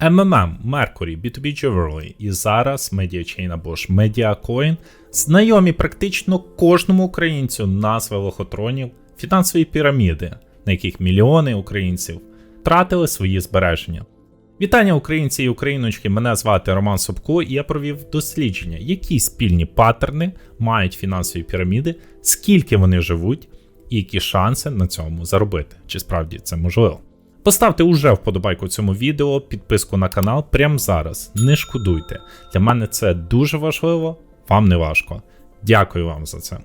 MMM, Mercury, B2B Jewelry і зараз MediaChain або ж MediaCoin знайомі практично кожному українцю назви лохотронів, фінансові піраміди, на яких мільйони українців втратили свої збереження. Вітання українці і україночки. Мене звати Роман Собко, і я провів дослідження, які спільні паттерни мають фінансові піраміди, скільки вони живуть, і які шанси на цьому заробити. Чи справді це можливо? Поставте уже вподобайку цьому відео, підписку на канал прямо зараз. Не шкодуйте. Для мене це дуже важливо, вам не важко. Дякую вам за це.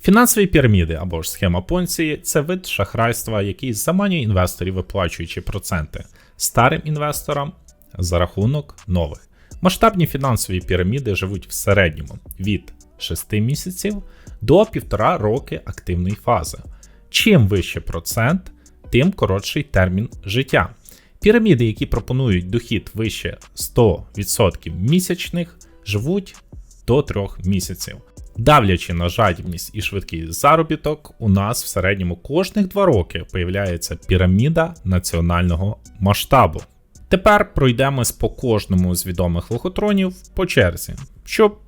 Фінансові піраміди або ж схема Понції це вид шахрайства, який заманює інвесторів, виплачуючи проценти старим інвесторам за рахунок нових. Масштабні фінансові піраміди живуть в середньому від 6 місяців до 1,5 роки активної фази. Чим вище процент, тим коротший термін життя. Піраміди, які пропонують дохід вище 100% місячних, живуть до 3 місяців. Давлячи на жадібність і швидкий заробіток, у нас в середньому кожних 2 роки появляється піраміда національного масштабу. Тепер пройдемось по кожному з відомих лохотронів по черзі, щоб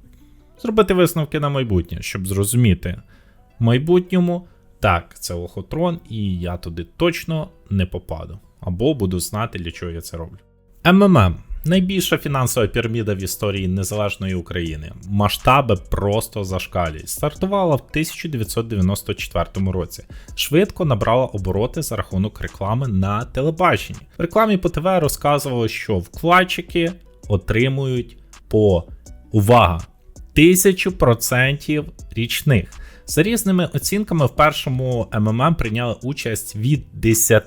зробити висновки на майбутнє, щоб зрозуміти в майбутньому, так, це лохотрон, і я туди точно не попаду. Або буду знати, для чого я це роблю. МММ найбільша фінансова піраміда в історії незалежної України. Масштаби просто зашкалюють. Стартувала в 1994 році. Швидко набрала обороти за рахунок реклами на телебаченні. В рекламі по ТВ розказували, що вкладчики отримують по увага 1000% річних. За різними оцінками, в першому МММ прийняли участь від 10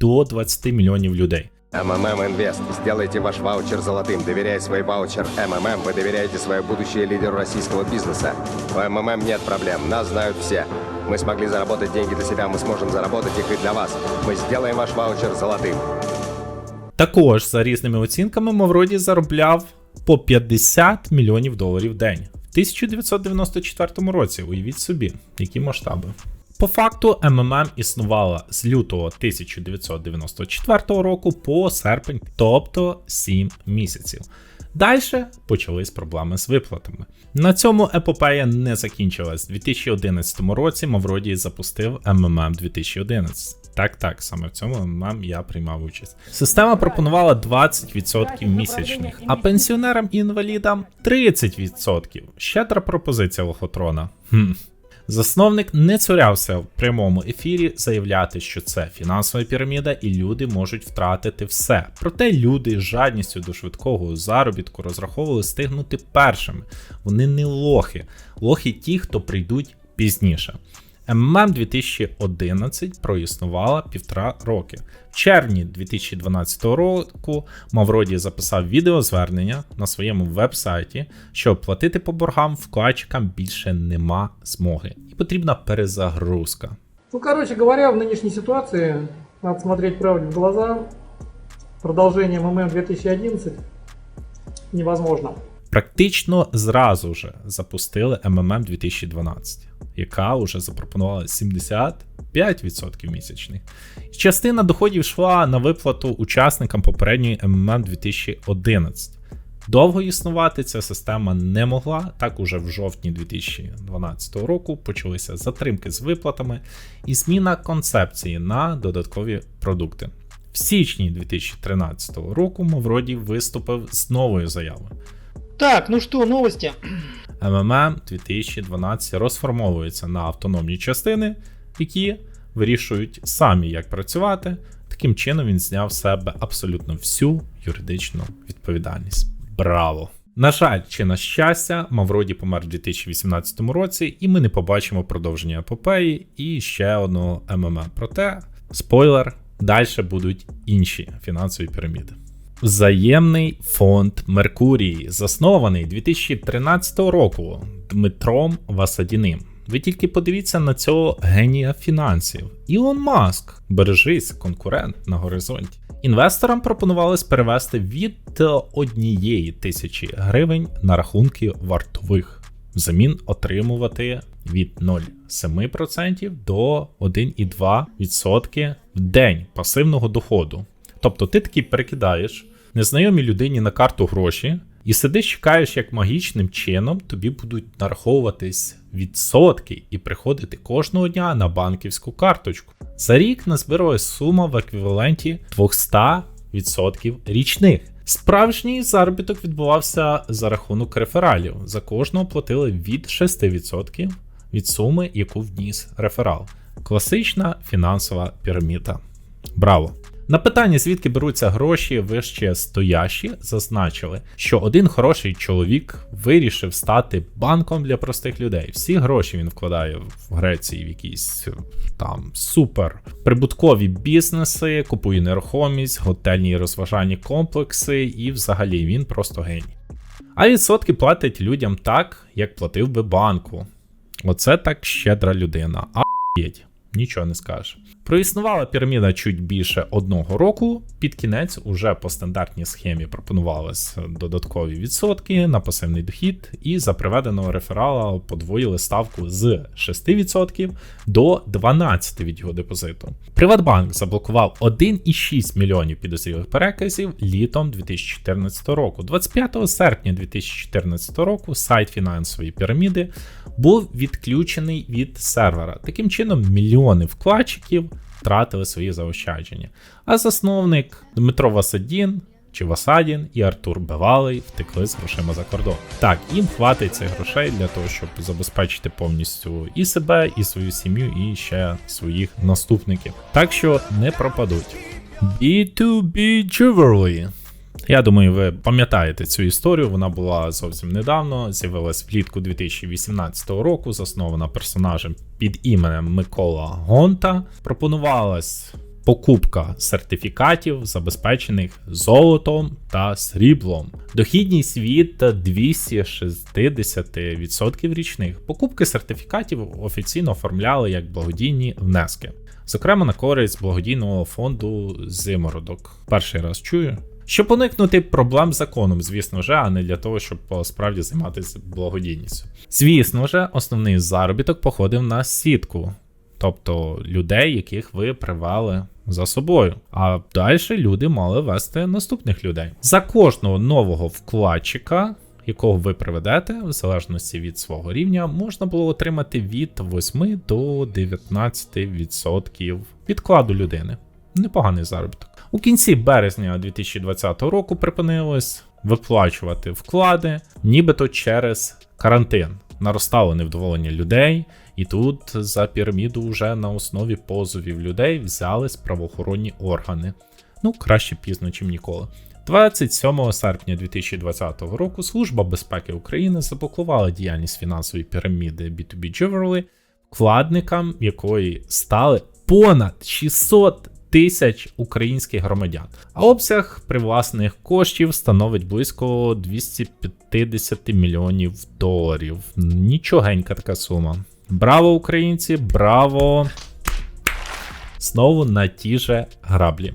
до 20 мільйонів людей. МММ Инвест. Сделайте ваш ваучер золотым. Доверяя свой ваучер МММ, вы доверяете свое будущее лидеру российского бизнеса. У МММ нет проблем. Нас знают все. Мы смогли заработать деньги для себя, мы сможем заработать их и для вас. Мы сделаем ваш ваучер золотым. Також за різними оцінками Мавроді заробляв по 50 мільйонів доларів в день. В 1994 році, уявіть собі, які масштаби. По факту МММ існувала з лютого 1994 року по серпень, тобто 7 місяців. Далі почались проблеми з виплатами. На цьому епопея не закінчилась. У 2011 році Мавроді запустив МММ 2011. Так, так, саме в цьому МММ я приймав участь. Система пропонувала 20% місячних, а пенсіонерам і інвалідам 30%. Щедра пропозиція лохотрона. Хм. Засновник не цурявся в прямому ефірі заявляти, що це фінансова піраміда, і люди можуть втратити все. Проте люди з жадністю до швидкого заробітку розраховували стигнути першими. Вони не лохи, лохи ті, хто прийдуть пізніше. МММ 2011 проіснувала півтора роки. В червні 2012 року Мавроді записав відеозвернення на своєму веб-сайті, що платити по боргам вкладчикам більше нема змоги, і потрібна перезагрузка. Ну, короче говоря, в нынешней ситуации надо смотреть правде в глаза. Продолжение МММ 2011 невозможно. Практично зразу же запустили МММ 2012, яка вже запропонувала 75% місячних. Частина доходів йшла на виплату учасникам попередньої МММ 2011. Довго існувати ця система не могла. Так уже в жовтні 2012 року почалися затримки з виплатами і зміна концепції на додаткові продукти. В січні 2013 року Мавроді виступив з новою заявою. Так, ну что, новости? МММ 2012 розформовується на автономні частини, які вирішують самі, як працювати. Таким чином він зняв з себе абсолютно всю юридичну відповідальність. Браво! На жаль, чи на щастя, Мавроді помер у 2018 році, і ми не побачимо продовження епопеї і ще одного МММ. Проте, спойлер, далі будуть інші фінансові піраміди. Взаємний фонд Меркурії, заснований 2013 року Дмитром Васадіним. Ви тільки подивіться на цього генія фінансів. Ілон Маск, бережись, конкурент на горизонті. Інвесторам пропонувалось перевести від однієї тисячі гривень на рахунки вартових, взамін отримувати від 0,7% до 1,2% в день пасивного доходу. Тобто ти такий перекидаєш незнайомій людині на карту гроші, і сидиш, чекаєш, як магічним чином тобі будуть нараховуватись відсотки і приходити кожного дня на банківську карточку. За рік назбирує сума в еквіваленті 200% річних. Справжній заробіток відбувався за рахунок рефералів. За кожного платили від 6% від суми, яку вніс реферал. Класична фінансова піраміда. Браво! На питання, звідки беруться гроші вище стоящі, зазначили, що один хороший чоловік вирішив стати банком для простих людей. Всі гроші він вкладає в Греції в якісь там супер прибуткові бізнеси, купує нерухомість, готельні і розважальні комплекси, і взагалі він просто геній. А відсотки платить людям так, як платив би банку. Оце так щедра людина. А нічого не скажеш. Проіснувала піраміда чуть більше одного року. Під кінець уже по стандартній схемі пропонувались додаткові відсотки на пасивний дохід, і за приведеного реферала подвоїли ставку з 6% до 12% від його депозиту. Приватбанк заблокував 1,6 мільйонів підозрілих переказів літом 2014 року. 25 серпня 2014 року сайт фінансової піраміди був відключений від сервера. Таким чином, мільйони вкладчиків втратили свої заощадження. А засновник Дмитро Васадін чи Васадін і Артур Бевалий втекли з грошима за кордон. Так, їм хватить цих грошей для того, щоб забезпечити повністю і себе, і свою сім'ю, і ще своїх наступників. Так що не пропадуть. B2B Jewelry. Я думаю, ви пам'ятаєте цю історію. Вона була зовсім недавно. З'явилась влітку 2018 року, заснована персонажем під іменем Микола Гонта. Пропонувалась покупка сертифікатів, забезпечених золотом та сріблом. Дохідність від 260% річних. Покупки сертифікатів офіційно оформляли як благодійні внески. Зокрема, на користь благодійного фонду Зимородок. Перший раз чую. Щоб уникнути проблем з законом, звісно ж, а не для того, щоб справді займатися благодійністю. Звісно ж, основний заробіток походив на сітку, тобто людей, яких ви привели за собою. А далі люди мали вести наступних людей. За кожного нового вкладчика. Якого ви приведете, в залежності від свого рівня, можна було отримати від 8 до 19% відкладу людини. Непоганий заробіток. У кінці березня 2020 року припинилось виплачувати вклади, нібито через карантин. Наростало невдоволення людей, і тут за піраміду вже на основі позовів людей взялись правоохоронні органи. Ну, краще пізно, чим ніколи. 27 серпня 2020 року Служба безпеки України заблокувала діяльність фінансової піраміди B2B Jewelry, вкладникам якої стали понад 600 тисяч українських громадян. А обсяг привласних коштів становить близько 250 мільйонів доларів. Нічогенька така сума. Браво, українці! Браво! Знову на ті же граблі.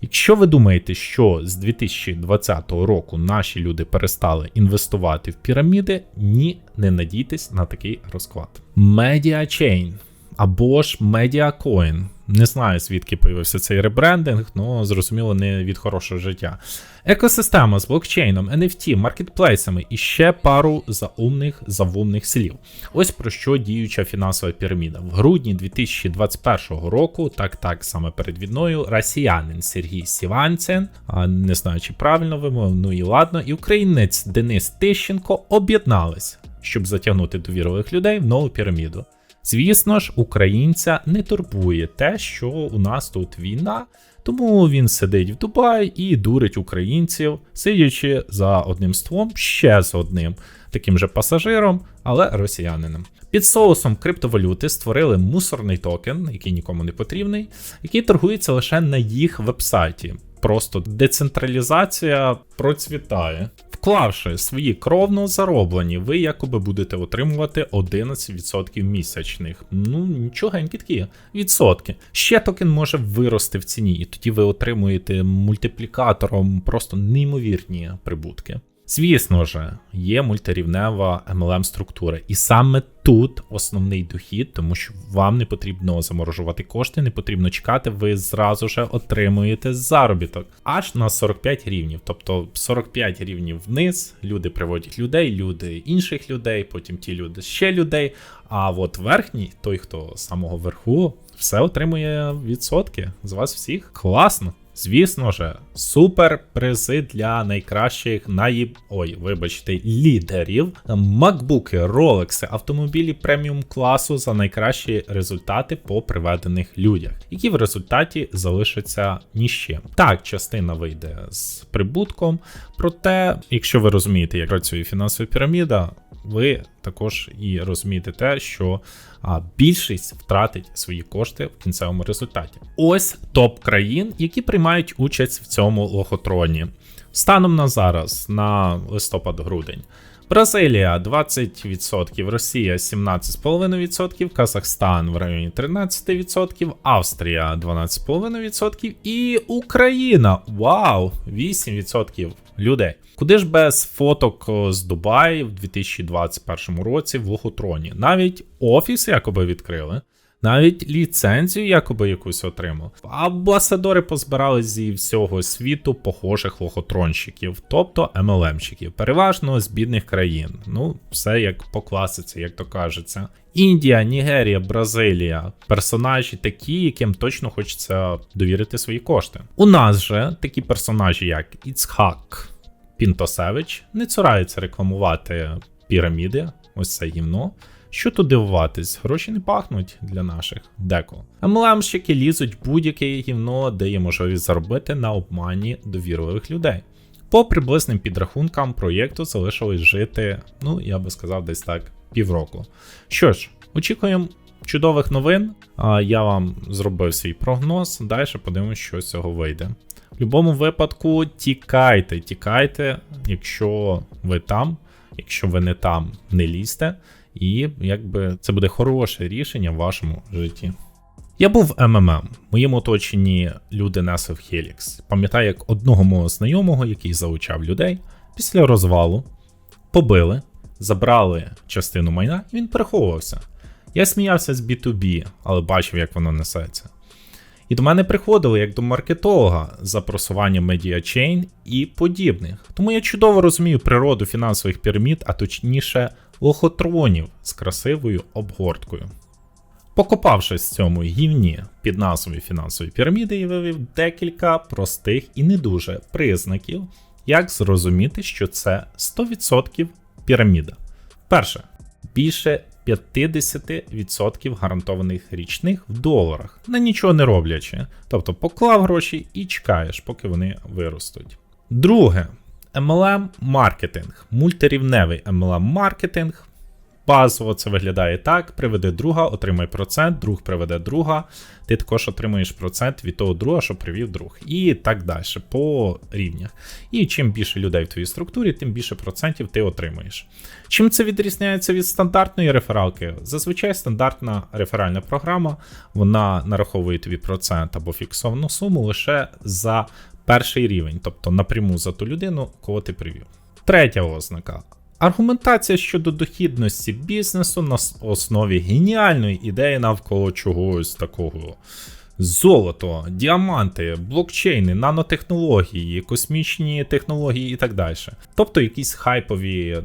Якщо ви думаєте, що з 2020 року наші люди перестали інвестувати в піраміди, ні, не надійтесь на такий розклад. MediaChain або ж MediaCoin. Не знаю, звідки появився цей ребрендинг, але зрозуміло, не від хорошого життя. Екосистема з блокчейном, NFT, маркетплейсами і ще пару заумних завумних слів. Ось про що діюча фінансова піраміда. В грудні 2021 року, так так саме перед війною, росіянин Сергій Сіванцен, а не знаю, чи правильно вимовив, ну і ладно, і українець Денис Тищенко об'єднались, щоб затягнути довірливих людей в нову піраміду. Звісно ж, українця не турбує те, що у нас тут війна, тому він сидить в Дубаї і дурить українців, сидячи за одним ством, ще з одним таким же пасажиром, але росіянином. Під соусом криптовалюти створили мусорний токен, який нікому не потрібний, який торгується лише на їх вебсайті. Просто децентралізація процвітає. Вклавши свої кровно зароблені, ви якоби будете отримувати 11% місячних. Ну, нічогенькі такі відсотки. Ще токен може вирости в ціні, і тоді ви отримуєте мультиплікатором просто неймовірні прибутки. Звісно ж, є мультирівнева MLM структура, і саме тут основний дохід, тому що вам не потрібно заморожувати кошти, не потрібно чекати, ви зразу ж отримуєте заробіток аж на 45 рівнів. Тобто 45 рівнів вниз, люди приводять людей, люди інших людей, потім ті люди ще людей. А от верхній, той, хто з самого верху, все отримує відсотки з вас всіх. Класно. Звісно ж, супер призи для найкращих най... Ой, вибачте, лідерів. Макбуки, ролекси, автомобілі преміум класу за найкращі результати по приведених людях, які в результаті залишаться ні з чим. Так, частина вийде з прибутком, проте, якщо ви розумієте, як працює фінансова піраміда, ви також і розумієте те, що більшість втратить свої кошти в кінцевому результаті. Ось топ країн, які приймають участь в цьому лохотроні. Станом на зараз, на листопад-грудень. Бразилія 20%, Росія 17,5%, Казахстан в районі 13%, Австрія 12,5% і Україна. Вау! 8% людей. Куди ж без фоток з Дубаї в 2021 році в лохотроні? Навіть офіс якоби відкрили. Навіть ліцензію якоби якусь отримав. Амбасадори позбирали зі всього світу похожих лохотронщиків, тобто MLM-щиків, переважно з бідних країн. Ну, все як по класиці, як то кажеться. Індія, Нігерія, Бразилія персонажі такі, яким точно хочеться довірити свої кошти. У нас же такі персонажі, як Іцхак Пінтосевич, не цураються рекламувати піраміди, ось це гімно. Що тут дивуватись, гроші не пахнуть для наших деко. MLM-щики лізуть будь-яке гівно, де є можливість заробити на обмані довірливих людей. По приблизним підрахункам проєкту залишилось жити, ну я би сказав, десь так півроку. Що ж, очікуємо чудових новин. Я вам зробив свій прогноз. Далі подивимось, що з цього вийде. В будь-якому випадку тікайте, тікайте, якщо ви там, якщо ви не там, не лізьте. І якби це буде хороше рішення в вашому житті. Я був МММ. В моєму оточенні люди несли в Helix. Пам'ятаю, як одного мого знайомого, який залучав людей, після розвалу побили, забрали частину майна, і він переховувався. Я сміявся з B2B, але бачив, як воно несеться. І до мене приходили як до маркетолога за просування медіачейн і подібних. Тому я чудово розумію природу фінансових пірамід, а точніше лохотронів з красивою обгорткою. Покопавшись в цьому гівні під назвою фінансової піраміди, я вивів декілька простих і не дуже признаків, як зрозуміти, що це 100% піраміда. Перше, більше 50% гарантованих річних в доларах, на нічого не роблячи. Тобто поклав гроші і чекаєш, поки вони виростуть. Друге, MLM маркетинг, мультирівневий MLM маркетинг. Базово це виглядає так: приведи друга, отримай процент, друг приведе друга, ти також отримуєш процент від того друга, що привів друг. І так далі, по рівнях. І чим більше людей в твоїй структурі, тим більше процентів ти отримуєш. Чим це відрізняється від стандартної рефералки? Зазвичай стандартна реферальна програма вона нараховує тобі процент або фіксовану суму лише за перший рівень, тобто напряму за ту людину, кого ти привів. Третя ознака. Аргументація щодо дохідності бізнесу на основі геніальної ідеї навколо чогось такого. Золото, діаманти, блокчейни, нанотехнології, космічні технології і так далі. Тобто якісь хайпові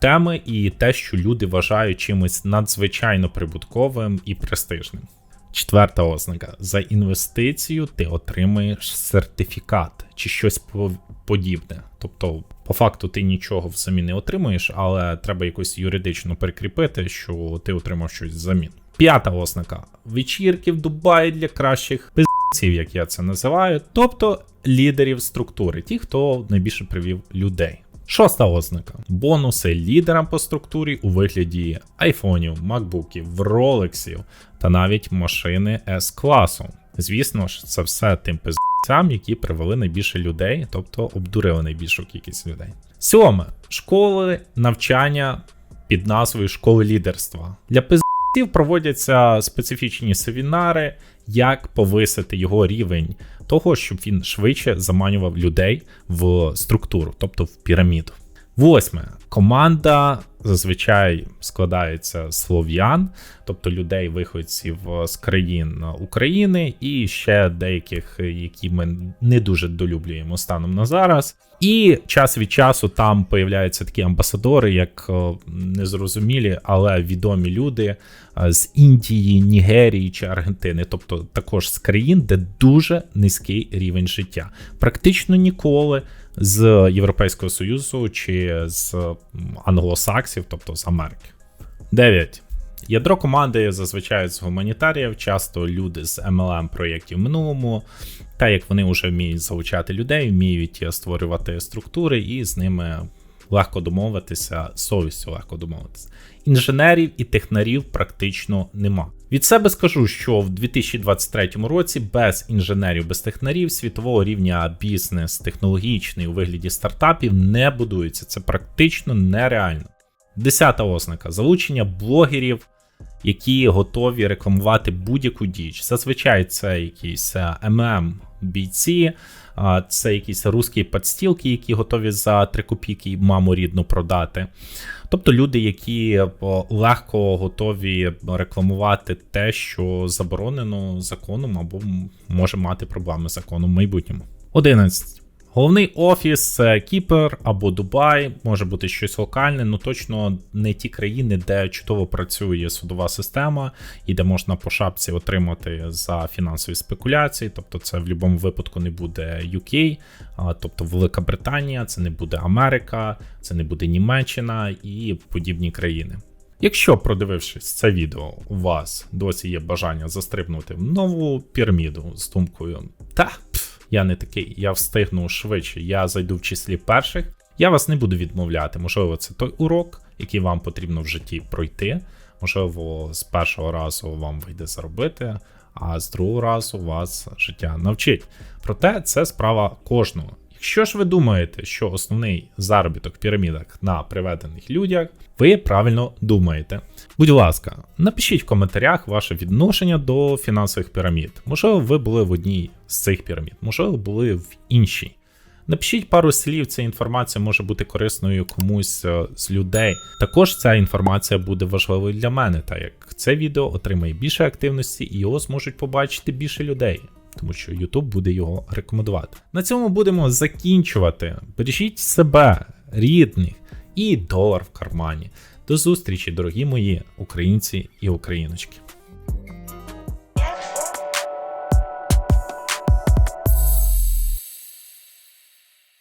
теми і те, що люди вважають чимось надзвичайно прибутковим і престижним. Четверта ознака: за інвестицію ти отримаєш сертифікат чи щось подібне. Тобто, по факту, ти нічого взамін не отримуєш, але треба якось юридично перекріпити, що ти отримав щось взамін. П'ята ознака: вечірки в Дубаї для кращих пиздців, як я це називаю, тобто лідерів структури, ті, хто найбільше привів людей. Шоста ознака: бонуси лідерам по структурі у вигляді айфонів, макбуків, ролексів та навіть машини s класу. Звісно ж, це все тим пиздцям, які привели найбільше людей, тобто обдурили найбільшу кількість людей. Сьоме школи навчання під назвою школи лідерства. Для пиздців проводяться специфічні семінари, як повисити його рівень того, щоб він швидше заманював людей в структуру, тобто в піраміду. Восьме. Команда зазвичай складається слов'ян, тобто людей, виходців з країн України, і ще деяких, які ми не дуже долюблюємо станом на зараз. І час від часу там появляються такі амбасадори, як незрозумілі, але відомі люди з Індії, Нігерії чи Аргентини, тобто також з країн, де дуже низький рівень життя. Практично ніколи з Європейського Союзу чи з англосаксів, тобто з Америки. 9. Ядро команди зазвичай з гуманітаріїв, часто люди з MLM проєктів в минулому, та як вони вже вміють залучати людей, вміють створювати структури і з ними легко домовитися, совістю легко домовитися. Інженерів і технарів практично нема. Від себе скажу, що в 2023 році без інженерів, без технарів світового рівня бізнес технологічний у вигляді стартапів не будується. Це практично нереально. Десята ознака залучення блогерів, які готові рекламувати будь-яку діч. Зазвичай це якісь ММ бійці, це якісь русські подстілки, які готові за 3 копійки маму рідну продати. Тобто люди, які легко готові рекламувати те, що заборонено законом або може мати проблеми з законом в майбутньому. 11. Головний офіс це Кіпр або Дубай, може бути щось локальне, ну точно не ті країни, де чудово працює судова система і де можна по шапці отримати за фінансові спекуляції. Тобто, це в будь-якому випадку не буде UK, тобто Велика Британія, це не буде Америка, це не буде Німеччина і подібні країни. Якщо, продивившись це відео, у вас досі є бажання застрибнути в нову піраміду з думкою, та я не такий, я встигну швидше, я зайду в числі перших, я вас не буду відмовляти. Можливо, це той урок, який вам потрібно в житті пройти. Можливо, з першого разу вам вийде заробити, а з другого разу вас життя навчить. Проте це справа кожного. Якщо ж ви думаєте, що основний заробіток в пірамідах на приведених людях, ви правильно думаєте. Будь ласка, напишіть в коментарях ваше відношення до фінансових пірамід. Можливо, ви були в одній з цих пірамід, можливо, були в іншій. Напишіть пару слів, ця інформація може бути корисною комусь е, з людей. Також ця інформація буде важливою для мене, так як це відео отримає більше активності і його зможуть побачити більше людей, тому що YouTube буде його рекомендувати. На цьому будемо закінчувати. Бережіть себе, рідних і долар в кармані. До зустрічі, дорогі мої українці і україночки.